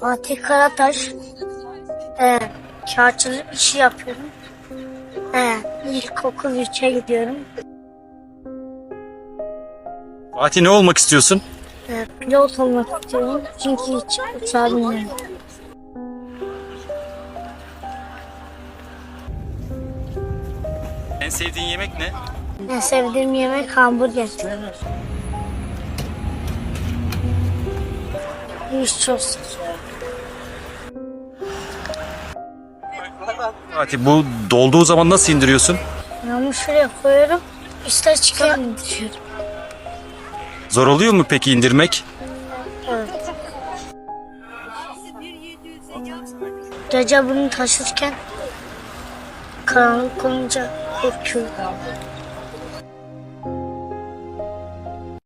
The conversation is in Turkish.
Fatih Karataş e, kağıtçılık işi şey yapıyorum. E, ilkokul 3'e gidiyorum. Fatih ne olmak istiyorsun? E, pilot olmak istiyorum. Çünkü hiç uçağa. En sevdiğin yemek ne? En sevdiğim yemek hamburger. İş çok Fatih bu dolduğu zaman nasıl indiriyorsun? Onu şuraya koyuyorum. Üste çıkarım düşüyorum. Zor oluyor mu peki indirmek? Evet. Gece bunu taşırken karanlık olunca korkuyorum.